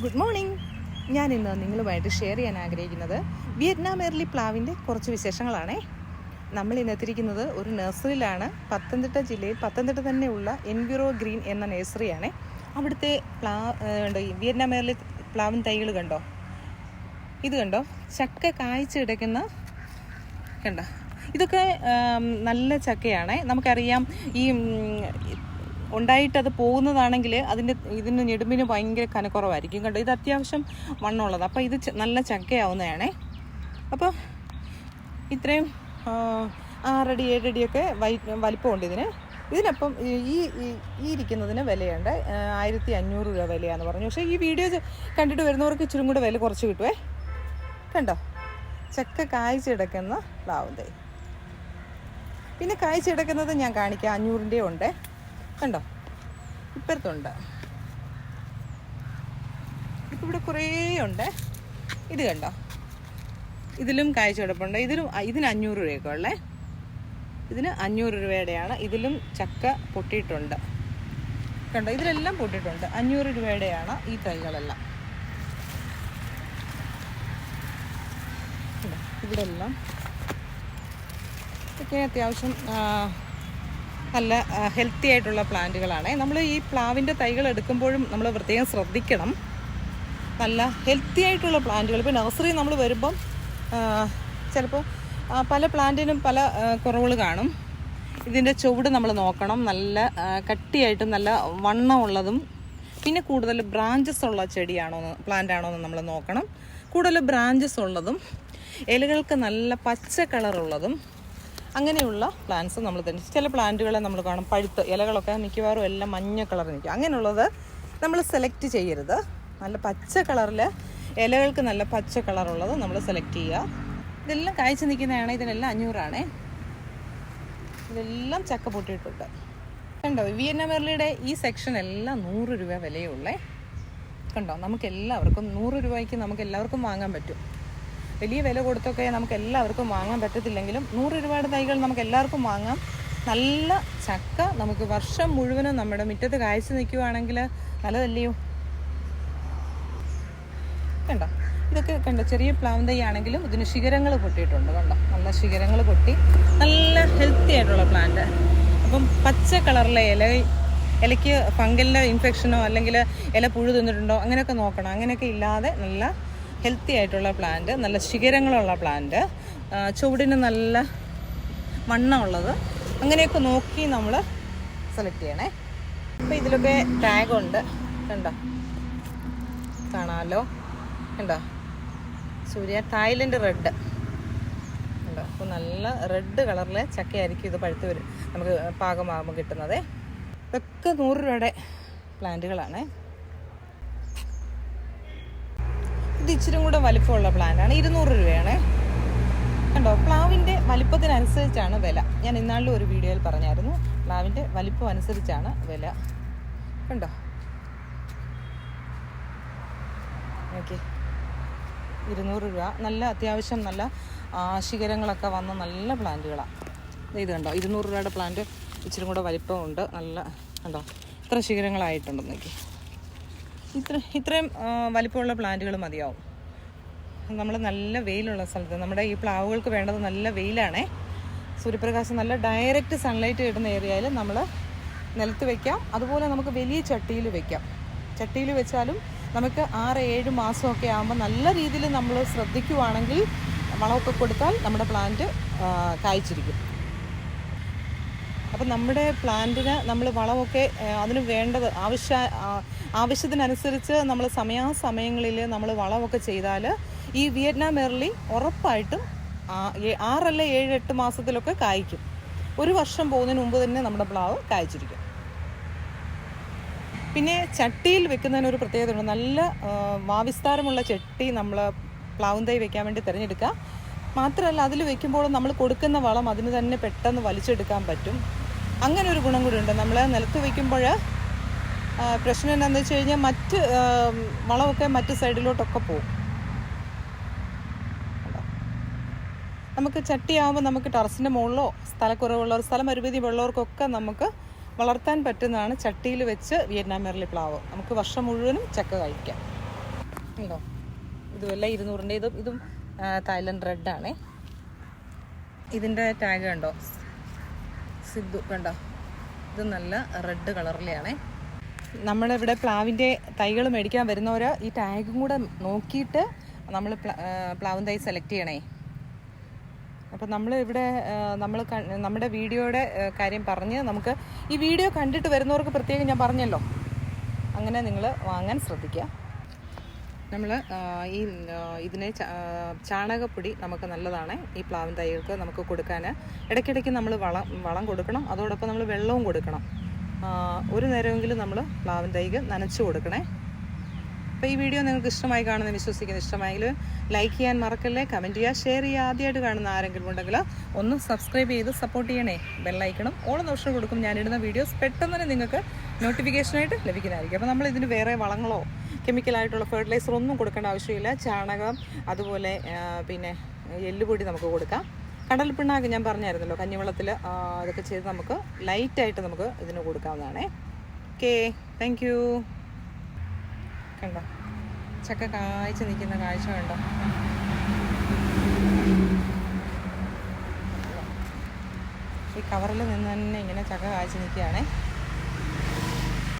Good morning ഞാൻ ഇന്ന് നിങ്ങളുമായിട്ട് ഷെയർ ചെയ്യാൻ ആഗ്രഹിക്കുന്നത് വിയറ്റ്നാം എർലി പ്ലാവിന്റെ കുറച്ച് വിശേഷങ്ങളാണേ. നമ്മൾ ഇന്ന് എത്തിയിരിക്കുന്നത് ഒരു നഴ്സറിയിലാണ്. പത്തനംതിട്ട ജില്ലയിൽ പത്തനംതിട്ട തന്നെയുള്ള എൻവിറോ ഗ്രീൻ എന്ന നഴ്സറിയാണ്. അവിടുത്തെ പ്ലാ വിയറ്റ്നാം എർലി പ്ലാവിൻ തൈകൾ കണ്ടോ? ഇത് കണ്ടോ? ചക്ക കായ്ച്ചു കിടക്കുന്ന കണ്ടോ? ഇതൊക്കെ നല്ല ചക്കയാണ്. നമുക്കറിയാം ഈ ഉണ്ടായിട്ട് അത് പോകുന്നതാണെങ്കിൽ അതിന്റെ ഇതിന് ഞെടുമ്പിന് ഭയങ്കര കനക്കുറവായിരിക്കും കണ്ടോ? ഇത് അത്യാവശ്യം മണ്ണുള്ളത് അപ്പോൾ ഇത് നല്ല ചക്കയാവുന്നതാണേ. അപ്പോൾ ഇത്രയും ആറടി ഏഴടിയൊക്കെ വൈ വലിപ്പമുണ്ട് ഇതിന്. ഇതിനപ്പം ഈ ഈ- ഇരിക്കുന്നതിന് വിലയുണ്ട് ആയിരത്തി അഞ്ഞൂറ് രൂപ വിലയാന്ന് പറഞ്ഞു. പക്ഷേ ഈ വീഡിയോ കണ്ടിട്ട് വരുന്നവർക്ക് ഇച്ചിരി കൂടെ വില കുറച്ച് കിട്ടുവേ. കണ്ടോ? ചക്ക കായ്ച്ചെടുക്കുന്ന കിടക്കുന്ന തൈ പിന്നെ കായ്ച്ചെടുക്കുന്നത് ഞാൻ കാണിക്കാം. അഞ്ഞൂറിന്റെ ഉണ്ട്. കണ്ടോ? ഇപ്പുറത്തുണ്ട്. ഇപ്പം ഇവിടെ കുറേ ഉണ്ട്. ഇത് കണ്ടോ? ഇതിലും കാഴ്ച കിടപ്പുണ്ട് ഇതിലും ഇതിന് അഞ്ഞൂറ് രൂപയൊക്കെ ഉള്ളേ. ഇതിന് അഞ്ഞൂറ് രൂപയുടെയാണ്. ഇതിലും ചക്ക പൊട്ടിയിട്ടുണ്ട്. കണ്ടോ? ഇതിലെല്ലാം പൊട്ടിയിട്ടുണ്ട്. അഞ്ഞൂറ് രൂപയുടെയാണ് ഈ തൈകളെല്ലാം? ഇവിടെ എല്ലാം ഇതൊക്കെ അത്യാവശ്യം നല്ല ഹെൽത്തി ആയിട്ടുള്ള പ്ലാന്റുകളാണ്. നമ്മൾ ഈ പ്ലാവിന്റെ തൈകൾ എടുക്കുമ്പോഴും നമ്മൾ പ്രത്യേകം ശ്രദ്ധിക്കണം. നല്ല ഹെൽത്തി ആയിട്ടുള്ള പ്ലാന്റുകൾ. ഇപ്പോൾ നഴ്സറി നമ്മൾ വരുമ്പം ചിലപ്പോൾ പല പ്ലാന്റിനും പല കുറവുകൾ കാണും. ഇതിന്റെ ചുവട് നമ്മൾ നോക്കണം. നല്ല കട്ടിയായിട്ടും നല്ല വണ്ണമുള്ളതും പിന്നെ കൂടുതൽ ബ്രാഞ്ചസ് ഉള്ള ചെടിയാണോ എന്ന് പ്ലാന്റ് ആണോ എന്ന് നമ്മൾ നോക്കണം. കൂടുതൽ ബ്രാഞ്ചസ് ഉള്ളതും ഇലകൾക്ക് നല്ല പച്ച കളറുള്ളതും അങ്ങനെയുള്ള പ്ലാന്റ്സ് നമ്മൾ തന്നെ. ചില പ്ലാന്റുകളെ നമ്മൾ കാണും. പഴുത്ത് ഇലകളൊക്കെ മിക്കവാറും എല്ലാം മഞ്ഞ കളർ നിൽക്കും. അങ്ങനെയുള്ളത് നമ്മൾ സെലക്ട് ചെയ്യരുത്. നല്ല പച്ച കളറിൽ ഇലകൾക്ക് നല്ല പച്ച കളറുള്ളത് നമ്മൾ സെലക്ട് ചെയ്യുക. ഇതെല്ലാം കായ്ച്ചു നിൽക്കുന്നതാണ്. ഇതിനെല്ലാം അഞ്ഞൂറാണേ. ഇതെല്ലാം ചക്ക പൊട്ടിയിട്ടുണ്ട്. കണ്ടോ? വിയന്നമെർലിയുടെ ഈ സെക്ഷൻ എല്ലാം നൂറ് രൂപ വിലയുള്ളേ. കണ്ടോ? നമുക്ക് എല്ലാവർക്കും നൂറ് രൂപയ്ക്ക് നമുക്ക് എല്ലാവർക്കും വാങ്ങാൻ പറ്റും. വലിയ വില കൊടുത്തൊക്കെ നമുക്ക് എല്ലാവർക്കും വാങ്ങാൻ പറ്റത്തില്ലെങ്കിലും നൂറ് രൂപയുടെ തൈകൾ നമുക്ക് എല്ലാവർക്കും വാങ്ങാം. നല്ല ചക്ക നമുക്ക് വർഷം മുഴുവനും നമ്മുടെ മുറ്റത്ത് കാഴ്ച നിൽക്കുവാണെങ്കിൽ നല്ലതല്ലയോ? കണ്ടോ? ഇതൊക്കെ കണ്ടോ? ചെറിയ പ്ലാവ് തൈ ആണെങ്കിലും ഇതിന് ശിഖരങ്ങൾ പൊട്ടിയിട്ടുണ്ട് കണ്ടോ? നല്ല ശിഖരങ്ങൾ പൊട്ടി. നല്ല ഹെൽത്തി ആയിട്ടുള്ള പ്ലാന്റ് അപ്പം പച്ച കളറിലെ ഇല ഇലയ്ക്ക് ഫംഗലിന്റെ ഇൻഫെക്ഷനോ അല്ലെങ്കിൽ ഇല പുഴു തിന്നിട്ടുണ്ടോ? അങ്ങനെയൊക്കെ നോക്കണം. അങ്ങനെയൊക്കെ ഇല്ലാതെ നല്ല ഹെൽത്തി ആയിട്ടുള്ള പ്ലാന്റ് നല്ല ശിഖരങ്ങളുള്ള പ്ലാന്റ് ചുവടിന് നല്ല മണ്ണുള്ളത് അങ്ങനെയൊക്കെ നോക്കി നമ്മൾ സെലക്ട് ചെയ്യണേ. അപ്പോൾ ഇതിലൊക്കെ ടാഗുണ്ട് കണ്ടോ? കാണാമല്ലോ കണ്ടോ? സൂര്യ തായ്ലൻഡ് റെഡ് കണ്ടോ? അപ്പോൾ നല്ല റെഡ് കളറിലെ ചക്കയായിരിക്കും ഇത് പഴുത്ത് വരും നമുക്ക് പാകമാകുമ്പോൾ കിട്ടുന്നത്. ഇതൊക്കെ നൂറ് രൂപയുടെ പ്ലാന്റുകളാണ് ഇത് ഇച്ചിരി കൂടെ വലിപ്പമുള്ള പ്ലാന്റാണ് ഇരുന്നൂറ് രൂപയാണ്. കണ്ടോ? പ്ലാവിന്റെ വലിപ്പത്തിനനുസരിച്ചാണ് വില. ഞാൻ ഇന്നാളിലും ഒരു വീഡിയോയിൽ പറഞ്ഞായിരുന്നു. പ്ലാവിന്റെ വലിപ്പം അനുസരിച്ചാണ് വില. കണ്ടോ? ഓക്കെ ഇരുന്നൂറ് രൂപ. നല്ല അത്യാവശ്യം നല്ല ശിഖരങ്ങളൊക്കെ വന്ന നല്ല പ്ലാന്റുകളാണ് ഇത് കണ്ടോ? ഇരുന്നൂറ് രൂപയുടെ പ്ലാന്റ് ഇച്ചിരി കൂടെ വലിപ്പമുണ്ട്. നല്ല കണ്ടോ? ഇത്ര ശിഖരങ്ങളായിട്ടുണ്ട്. നോക്കി ഇത്ര ഇത്രയും വലിപ്പമുള്ള പ്ലാന്റുകൾ മതിയാവും. നമ്മൾ നല്ല വെയിലുള്ള സ്ഥലത്ത് നമ്മുടെ ഈ പ്ലാവുകൾക്ക് വേണ്ടത് നല്ല വെയിലാണേ. സൂര്യപ്രകാശം നല്ല ഡയറക്റ്റ് സൺലൈറ്റ് കിട്ടുന്ന ഏരിയയിൽ നമ്മൾ നിലത്ത് വെക്കാം. അതുപോലെ നമുക്ക് വലിയ ചട്ടിയിൽ വെക്കാം. ചട്ടിയിൽ വെച്ചാലും നമുക്ക് ആറ് ഏഴ് മാസമൊക്കെ ആകുമ്പോൾ നല്ല രീതിയിൽ നമ്മൾ ശ്രദ്ധിക്കുവാണെങ്കിൽ വളമൊക്കെ കൊടുത്താൽ നമ്മുടെ പ്ലാന്റ് കായ്ച്ചിരിക്കും. അപ്പം നമ്മുടെ പ്ലാന്റിന് നമ്മൾ വളമൊക്കെ അതിന് വേണ്ടത് ആവശ്യ ആവശ്യത്തിനനുസരിച്ച് നമ്മൾ സമയാസമയങ്ങളിൽ നമ്മൾ വളമൊക്കെ ചെയ്താൽ ഈ വിയറ്റ്നാം എർലി ഉറപ്പായിട്ടും ആറല്ല ഏഴ് എട്ട് മാസത്തിലൊക്കെ കായ്ക്കും. ഒരു വർഷം പോകുന്നതിന് മുമ്പ് തന്നെ നമ്മുടെ പ്ലാവ് കായ്ച്ചിരിക്കും. പിന്നെ ചട്ടിയിൽ വെക്കുന്നതിന് ഒരു പ്രത്യേകത ഉണ്ട്. നല്ല വാവിസ്താരമുള്ള ചട്ടി നമ്മൾ പ്ലാവും തൈ വെക്കാൻ വേണ്ടി തിരഞ്ഞെടുക്കുക. മാത്രമല്ല അതിൽ വെക്കുമ്പോൾ നമ്മൾ കൊടുക്കുന്ന വളം അതിന് തന്നെ പെട്ടെന്ന് വലിച്ചെടുക്കാൻ പറ്റും. അങ്ങനെ ഒരു ഗുണം കൂടി ഉണ്ട്. നമ്മൾ നിലത്ത് വയ്ക്കുമ്പോൾ പ്രശ്നം എന്താണെന്ന് വെച്ച് കഴിഞ്ഞാൽ മറ്റ് വളമൊക്കെ മറ്റ് സൈഡിലോട്ടൊക്കെ പോകും? നമുക്ക് ചട്ടിയാകുമ്പോൾ നമുക്ക് ടെറസിന്റെ മുകളിലോ സ്ഥലക്കുറവുള്ളവർ സ്ഥലപരിമിതി ഉള്ളവർക്കൊക്കെ നമുക്ക് വളർത്താൻ പറ്റുന്നതാണ് ചട്ടിയിൽ വെച്ച് വിയറ്റ്നാം മെർലി പ്ലാവ്. നമുക്ക് വർഷം മുഴുവനും ചക്ക കഴിക്കാം. ഉണ്ടോ ഇതുമല്ല ഇരുന്നൂറിന്റെ ഇതും ഇതും തായ്ലൻഡ് റെഡ് റെഡാണേ. ഇതിന്റെ ടാഗ് കണ്ടോ? സിദ്ധു കണ്ടോ? ഇത് നല്ല റെഡ് കളറിലെയാണേ. നമ്മളിവിടെ പ്ലാവിന്റെ തൈകൾ മേടിക്കാൻ വരുന്നവർ ഈ ടാഗും കൂടെ നോക്കിയിട്ട് നമ്മൾ പ്ലാവും തൈ സെലക്ട് ചെയ്യണേ. അപ്പം നമ്മൾ ഇവിടെ നമ്മൾ നമ്മുടെ വീഡിയോയുടെ കാര്യം പറഞ്ഞ് നമുക്ക് ഈ വീഡിയോ കണ്ടിട്ട് വരുന്നവർക്ക് പ്രത്യേകം ഞാൻ പറഞ്ഞല്ലോ. അങ്ങനെ നിങ്ങൾ വാങ്ങാൻ ശ്രദ്ധിക്കുക. നമ്മൾ ഈ ഇതിനെ ചാണകപ്പൊടി നമുക്ക് നല്ലതാണ് ഈ പ്ലാവിൻ തൈകൾക്ക് നമുക്ക് കൊടുക്കാൻ ഇടയ്ക്കിടയ്ക്ക് നമ്മൾ വളം വളം കൊടുക്കണം. അതോടൊപ്പം നമ്മൾ വെള്ളവും കൊടുക്കണം. ഒരു നേരമെങ്കിലും നമ്മൾ പ്ലാവിൻ തൈക്ക് നനച്ച് കൊടുക്കണേ. അപ്പോൾ ഈ വീഡിയോ നിങ്ങൾക്ക് ഇഷ്ടമായി കാണുന്ന വിശ്വസിക്കുന്നു. ഇഷ്ടമായെങ്കിൽ ലൈക്ക് ചെയ്യാൻ മറക്കല്ലേ? കമന്റ് ചെയ്യുക ഷെയർ ചെയ്യുക ആദ്യമായിട്ട് കാണുന്ന ആരെങ്കിലും ഉണ്ടെങ്കിൽ ഒന്ന് സബ്സ്ക്രൈബ് ചെയ്ത് സപ്പോർട്ട് ചെയ്യണേ. ബെല്ലൈക്കണം ഓണം ദോഷം കൊടുക്കും. ഞാനിടുന്ന വീഡിയോസ് പെട്ടെന്ന് തന്നെ നിങ്ങൾക്ക് നോട്ടിഫിക്കേഷനായിട്ട് ലഭിക്കുന്നതായിരിക്കും. അപ്പോൾ നമ്മൾ ഇതിന് വേറെ വളങ്ങളോ കെമിക്കലായിട്ടുള്ള ഫെർട്ടിലൈസർ ഒന്നും കൊടുക്കേണ്ട ആവശ്യമില്ല. ചാണകം അതുപോലെ പിന്നെ എല്ലുപൊടി നമുക്ക് കൊടുക്കാം. കടൽ പിണ്ണാക്ക് ഞാൻ പറഞ്ഞായിരുന്നല്ലോ കഞ്ഞിവെള്ളത്തിൽ അതൊക്കെ ചെയ്ത് നമുക്ക് ലൈറ്റായിട്ട് നമുക്ക് ഇതിന് കൊടുക്കാവുന്നതാണേ. ഓക്കെ താങ്ക് കണ്ടോ? ചക്ക കായ്ച്ച് നിൽക്കുന്ന കാഴ്ച കണ്ടോ? ഈ കവറിൽ നിന്ന് തന്നെ ഇങ്ങനെ ചക്ക കായ്ച്ച് നിൽക്കുകയാണേ.